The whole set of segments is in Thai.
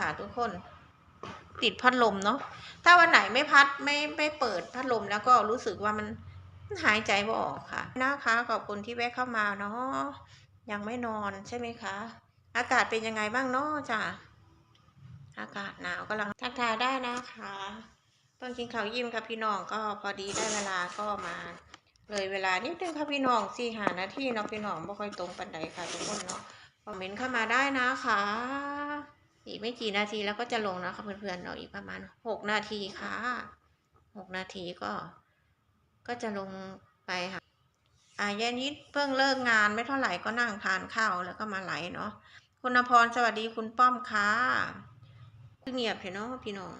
ค่ะทุกคน ติดพัดลมเนาะถ้าวันไหนไม่พัดไม่ไม่เปิดพัดลมแล้วก็รู้สึกว่ามันหายใจไม่ออกค่ะนะคะขอบคุณที่แวะเข้ามาเนาะยังไม่นอนใช่ไหมคะ อากาศเป็นยังไงบ้างเนาะจ้ะอากาศหนาวกำลังทักทายได้นะคะเพิ่งกินข้าวยิ้มค่ะพี่น้องก็พอดีได้เวลาก็มาเลยเวลานิดนึงค่ะพี่น้องสี่หานาทีเนาะพี่น้องไม่ค่อยตรงปันใดค่ะทุกคนเนาะคอมเมนต์เข้ามาได้นะคะ อีกไม่กี่นาทีแล้วก็จะลงนะคะเพื่อนๆเนาอีกประมาณหกนาทีค่ะหกนาทีก็ก็จะลงไปค่ะอ่ายายนิดเพิ่งเลิกงานไม่เท่าไหร่ก็นั่งทานข้าวแล้วก็มาไหลเนาะคุณอภรสวัสดีคุณป้อมค่ะเงียบเห็นเนาะพี่น้อง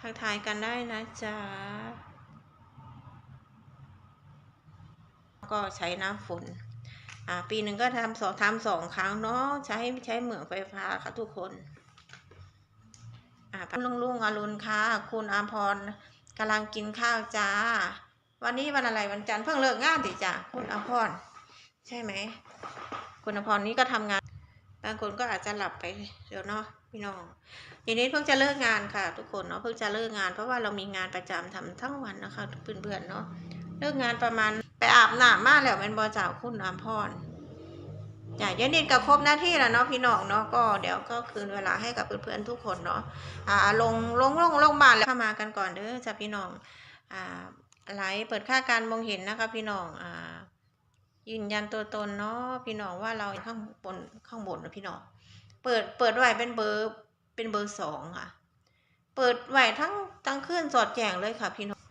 ทักทายกันได้นะจ๊ะก็ใช้น้ำฝน อ่าปีหนึ่งก็ทำสองทำสองครั้งเนาะใช้ใช้เหมืองไฟฟ้าค่ะทุกคนอ่าลุงลุงอรุณค่ะ คุณอาพรกำลังกินข้าวจ้า วันนี้วันอะไรวันจันทร์เพิ่งเลิกงานสิจ้ะคุณอาพรใช่ไหมคุณอาพรนี้ก็ทำงาน บางคนก็อาจจะหลับไปเดี๋ยวเนาะพี่น้องทีนี้เพิ่งจะเลิกงานค่ะ ทุกคนเนาะเพิ่งจะเลิกงานเพราะว่าเรามีงานประจำทำทั้งวันนะคะเพื่อนๆเนาะเลิกงานประมาณ ไปอาบน้ำมาแล้วเป็นบอจ่าคุณอามพรจ่ายยนิดกับครบหน้าที่แล้วเนาะพี่น้องเนาะก็เดี๋ยวก็คืนเวลาให้กับเพื่อนๆทุกคนเนาะอ่าลงลงลงลงมานแล้วเข้ามากันก่อนเด้อจ้ะพี่น้องอ่าไลฟ์เปิดค่าการมองเห็นนะคะพี่น้องอ่ายืนยันตัวตนเนาะพี่น้องว่าเราข้างบนข้างบนนะพี่น้องเปิดเปิดไว้เป็นเบอร์เป็นเบอร์สองค่ะ เปิดไว้ทั้งทั้งคืนสอดแจงเลยค่ะพี่น้อง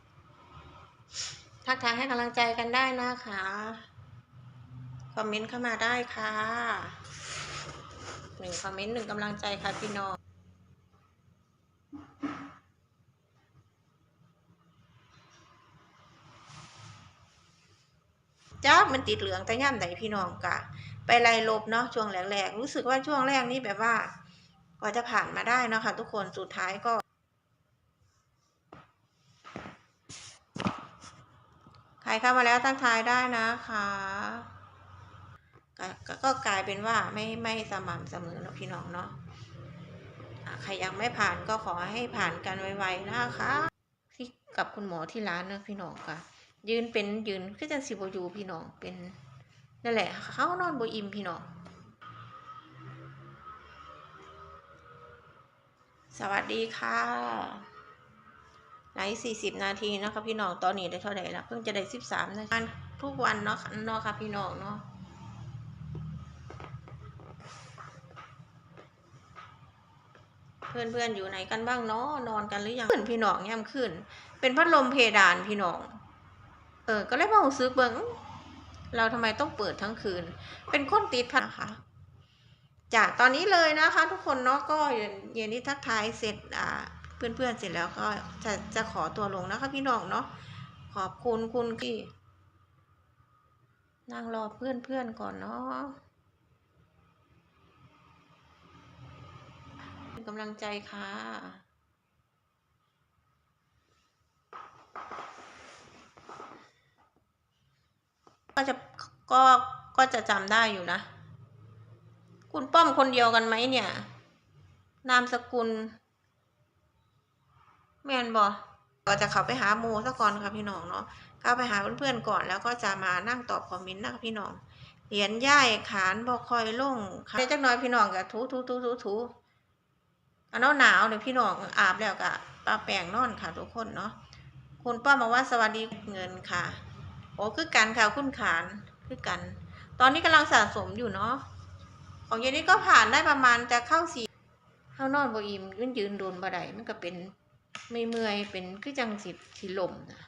ทักทายให้กำลังใจกันได้นะคะ คอมเมนต์เข้ามาได้ค่ะหนึ่งคอมเมนต์หนึ่งกำลังใจค่ะพี่น้องจ้ามันติดเหลืองแต่ย่ำไหนพี่น้องกะ ไปไล่ลบเนาะช่วงแรกๆ รู้สึกว่าช่วงแรกนี่แบบว่า ก็จะผ่านมาได้เนาะค่ะทุกคนสุดท้ายก็ ใค รเข้ามาแล้วทักทายได้นะคะกก็กลายเป็นว่าไม่ไม่สม่ำเสมอเนาะพี่น้องเนาะใครยังไม่ผ่านก็ขอให้ผ่านกันไวๆนะคะที่กับคุณหมอที่ร้านเนาะพี่น้องค่ะ ยืนเป็นยืนคือจังสิบอยู่พี่น้องเป็นนั่นแหละเขานอนบอิมพี่น้องสวัสดีค่ะ ไลฟ์สี่สิบนาทีเนาะคะพี่น้องตอนนี้ได้เท่าไหร่ละเพิ่งจะได้สิบสามนาทีทุกวันเนาะเนาะค่ะพี่น้องเนาะเพื่อนเพื่อนๆอยู่ไหนกันบ้างเนาะนอนกันหรือยังขึ้นพี่น้องย่ำขึ้น เป็นพัดลมเพดานพี่น้อง เออ ก็เลยบอกซื้อเบิงเราทำไมต้องเปิดทั้งคืน เป็นคนติดพัดนะคะจากตอนนี้เลยนะคะ ทุกคนเนาะก็เย็นนี้ทักทายเสร็จอ่า เพื่อนๆเสร็จแล้วก็จะจะขอตัวลงนะคะพี่น้องเนาะขอบคุณคุณที่นั่งรอเพื่อนๆก่อนเนาะเป็นกำลังใจค่ะก็จะก็ก็จะจำได้อยู่นะ คุณป้อมคนเดียวกันไหมเนี่ย นามสกุล แม่นบอก็จะเข้าไปหาโมซะก่อนค่ะพี่น้องเนาะเข้าไปหาเพื่อนๆก่อนแล้วก็จะมานั่งตอบคอมเมนต์นะคะพี่น้องเหรียญย่ายขานบอคอยลงค่ะจักหน้อยพี่น้องกับถูถูถูถูถูอันหนาวเนี่ยพี่น้องอาบแล้วกะปลาแป้งนอนค่ะทุกคนเนาะคุณป้อมบอกว่าสวัสดีเงินค่ะโอ้คือกันค่ะคุณขานคือกัน ตอนนี้กำลังสะสมอยู่เนาะของเย็นนี้ก็ผ่านได้ประมาณจะเข้าสี่เข้านอนบ่อิ่มยืนยืนโดนบ่ได้มันก็เป็น ไม่เมื่อยเป็นคือจังสิสิลมนะ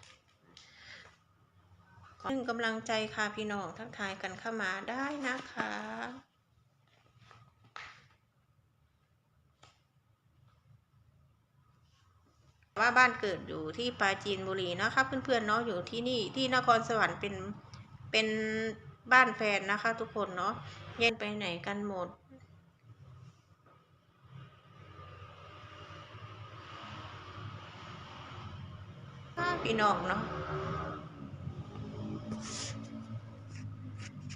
ขอหนึ่งกำลังใจค่ะพี่น้องทักทายกันเข้ามาได้นะคะว่าบ้านเกิดอยู่ที่ปราจีนบุรีนะคะเพื่อนๆเนาะอยู่ที่นี่ที่นครสวรรค์เป็นเป็นบ้านแฟนนะคะ ทุกคนเนาะเย็นไปไหนกันหมด พี่น้องเนาะ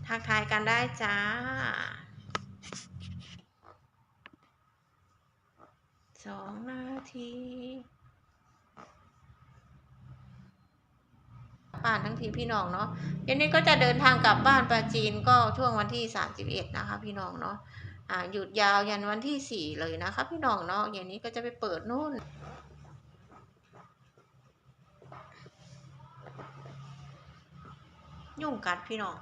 ทักทายกันได้จ้า สองนาทีบ้านทั้งทีพี่น้องเนาะเย็นนี้ก็จะเดินทางกลับบ้านปราจีนก็ช่วงวันที่สามสิบเอ็ดนะคะ พี่น้องเนาะ อ่า หยุดยาวยันวันที่สี่เลยนะคะ พี่น้องเนาะเย็นนี้ก็จะไปเปิดนู่น ยุ่งกัดพี่น้อง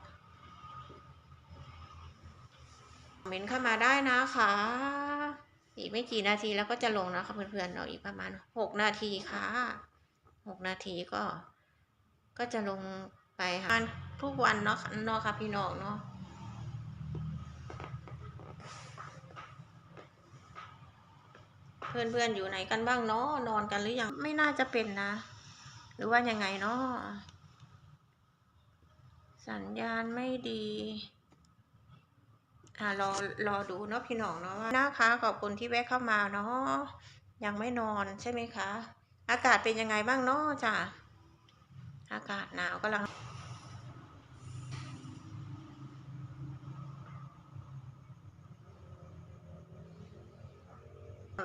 คอมเมนต์เข้ามาได้นะคะ อีกไม่กี่นาทีแล้วก็จะลงนะคะเพื่อนๆเนาอีกประมาณหกนาทีค่ะหกนาทีก็ ก็จะลงไปหาทุกวันเนาะเนาะค่ะพี่น้องเนาะเพื่อนๆอยู่ไหนกันบ้างเนาะนอนกันหรือยังไม่น่าจะเป็นนะ หรือว่ายังไงเนาะ สัญญาณไม่ดีอ่ารอรอดูเนาะพี่น้องเนาะว่านะคะขอบคุณที่แวะเข้ามาเนาะยังไม่นอนใช่ไหมคะ อากาศเป็นยังไงบ้างเนาะจ้ะอากาศหนาวกำลัง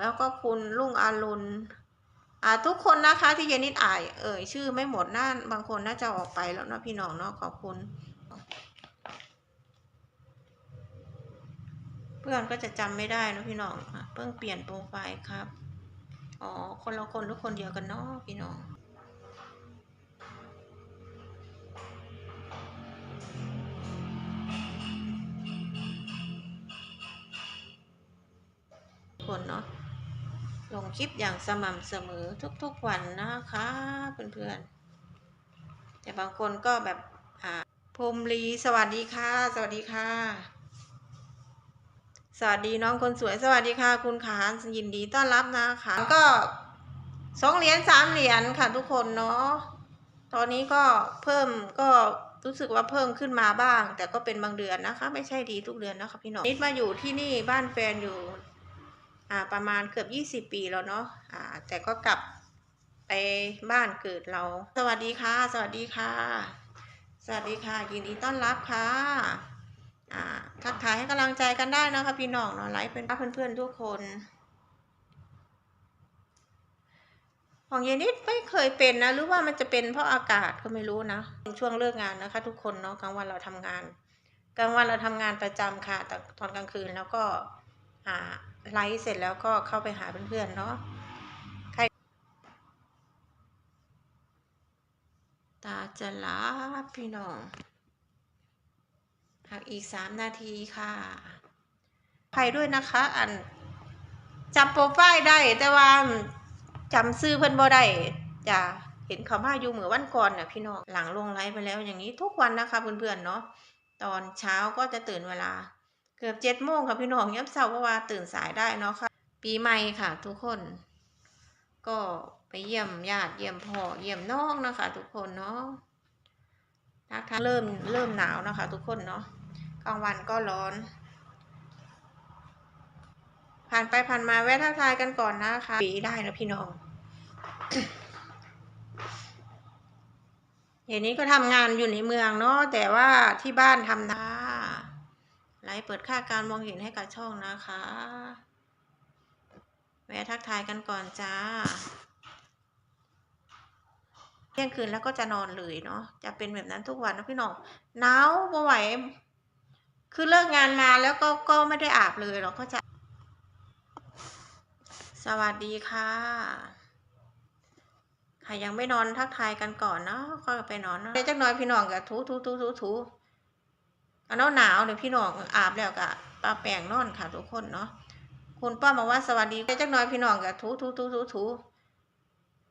แล้วก็คุณลุงอารุณ อ่าทุกคนนะคะที่เยนิดอ่ายเอ่ยชื่อไม่หมดน่าบางคนน่าจะออกไปแล้วเนาะพี่น้องเนาะขอบคุณ เพื่อนก็จะจำไม่ได้นะพี่น้องอะเพิ่งเปลี่ยนโปรไฟล์ครับอ๋อคนละคนทุกคนเดียวกันเนาะพี่น้องคนเนาะ งคลิปอย่างสม่ำเสมอทุกๆวันนะคะเพื่อนๆ แต่บางคนก็แบบพรมลีสวัสดีค่ะ สวัสดีค่ะ สวัสดีน้องคนสวยสวัสดีค่ะ คุณขานยินดีต้อนรับนะคะก็สองเหรียญสามเหรียญค่ะทุกคนเนาะตอนนี้ก็เพิ่มก็รู้สึกว่าเพิ่มขึ้นมาบ้าง แต่ก็เป็นบางเดือนนะคะ ไม่ใช่ดีทุกเดือนนะคะพี่น้องนิดมาอยู่ที่นี่บ้านแฟนอยู่ ประมาณเกือบยี่สิบปีแล้วเนาะแต่ก็กลับไปบ้านเกิดเรา สวัสดีค่ะ สวัสดีค่ะ สวัสดีค่ะ ยินดีต้อนรับค่ะอ่าทักทายให้กำลังใจกันได้นะคะพี่น้องเนาะไลฟ์เป็นเพื่อนๆทุกคนของเยนิดไม่เคยเป็นนะหรือว่ามันจะเป็นเพราะอากาศก็ไม่รู้นะช่วงเลิกงานนะคะ ทุกคนเนาะกลางวันเราทำงาน กลางวันเราทำงานประจำค่ะแต่ตอนกลางคืนแล้วก็อ่า ไลฟ์เสร็จแล้วก็เข้าไปหาเพื่อนๆเนาะใครตาจะลับพี่น้องหักอีกสามนาทีค่ะใครด้วยนะคะ อันจำโปรไฟล์ได้ แต่ว่าจำซื้อเพิ่อนบ่ได้จะเห็นเขามาอยู่เหมือวันก่อนน่ะพี่น้องหลังลงไลฟ์ไปแล้วอย่างนี้ทุกวันนะคะเพื่อนๆเนาะตอนเช้าก็จะตื่นเวลา เกือบเจ็ดโมงค่ะพี่น้องยับเช้าเพราะว่าตื่นสายได้เนาะค่ะ ปีใหม่ค่ะ ทุกคน ก็ไปเยี่ยมญาติเยี่ยมพ่อเยี่ยมน้องนะคะ ทุกคนเนาะทักทายเริ่มเริ่มหนาวนะคะ ทุกคนเนาะกลางวันก็ร้อน ผ่านไปผ่านมาแวะทักทายกันก่อนนะคะปีได้นะพี่น้องเดี๋ยวนี้ก็ทำงานอยู่ในเมืองเนาะแต่ว่าที่บ้านทำนา ไลฟ์เปิดค่าการมองเห็นให้กับช่องนะคะ แวะทักทายกันก่อนจ้าเที่ยงคืนแล้วก็จะนอนเลยเนาะ จะเป็นแบบนั้นทุกวันนะพี่น้องหนาวบ่ไหว คือเลิกงานมาแล้วก็ก็ไม่ได้อาบเลยเราก็จะ สวัสดีค่ะใครยังไม่นอนทักทายกันก่อนเนาะก็ไปนอนเนาะเดี๋ยวจักหน้อยพี่น้องกับถูถูถูถูถู อันหนาวหนาวเนี่ยพี่น้องอาบแล้วกะปลาแป้งนอนค่ะทุกคนเนาะคุณป้ามาว่าสวัสดีเจักหน้อยพี่น้องกับถูถูถูถูถู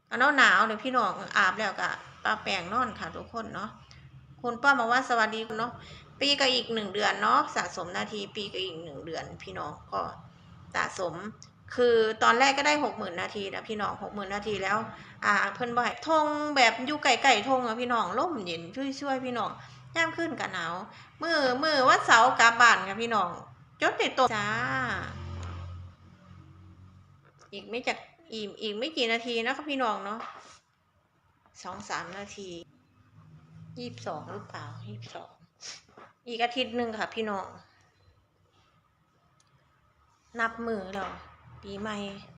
อันหนาวหนาวเนี่ยพี่น้องอาบแล้วกะปลาแป้งนอนค่ะทุกคนเนาะคุณป้ามาว่าสวัสดีเนาะปีก็อีกหนึ่งเดือนเนาะสะสมนาทีปีก็อีกหนึ่งเดือน พี่น้องก็สะสม คือตอนแรกก็ได้หกหมื่นนาทีนะพี่น้องหกหมื่นนาทีแล้ว อ่าเพิ่นบ่อยทงแบบอยู่ไก่ไก่ทงอะพี่น้องร่มเย็นช่วยช่วยพี่น้อง ย่ามขึ้นกันหนาวมือมือวัดเสาร์กลับบ้านค่ะพี่น้อง จดติดตัวจ้า อีกไม่จากอีกอีกไม่กี่นาทีนะคะพี่น้องเนาะสองสามนาทียี่สิบสองหรือเปล่ายี่สิบสองอีกอาทิตย์หนึ่งค่ะพี่น้อง นับมือเราปีใหม่